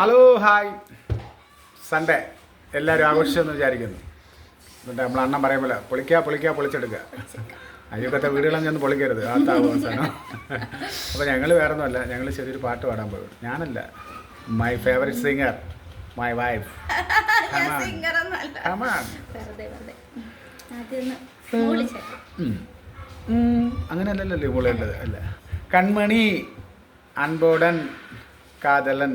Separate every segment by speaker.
Speaker 1: Hello hi Sunday എല്ലാവരും ആഘോഷിച്ചെന്ന് വിചാരിക്കുന്നു. എന്നിട്ട് നമ്മൾ അണ്ണൻ പറയുമ്പോൾ പൊളിക്കുക പൊളിക്കുക പൊളിച്ചെടുക്കുക അയ്യപ്പത്തെ വീടുകളും ചെന്ന് പൊളിക്കരുത്. ആ അവസാനം. അപ്പോൾ ഞങ്ങൾ വേറെ ഒന്നുമല്ല ഞങ്ങൾ ചെറിയൊരു പാട്ട് പാടാൻ പോയി. ഞാനല്ല my favourite singer my wife അങ്ങനെയല്ലല്ലോ മുളേണ്ടത് അല്ല? കൺമണി അൻപോടൻ കാതലൻ.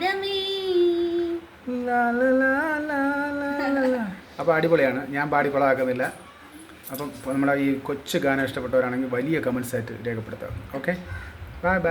Speaker 2: ജീവിതമേ
Speaker 1: അപ്പോൾ അടിപൊളിയാണ്. ഞാൻ പാടി കൊളാക്കുന്നില്ല അപ്പം നമ്മുടെ ഈ കൊച്ചു ഗാനം ഇഷ്ടപ്പെട്ടവരാണെങ്കിൽ വലിയ കമൻസ് ആയിട്ട് രേഖപ്പെടുത്തുക ഓക്കെ ബൈ ബൈ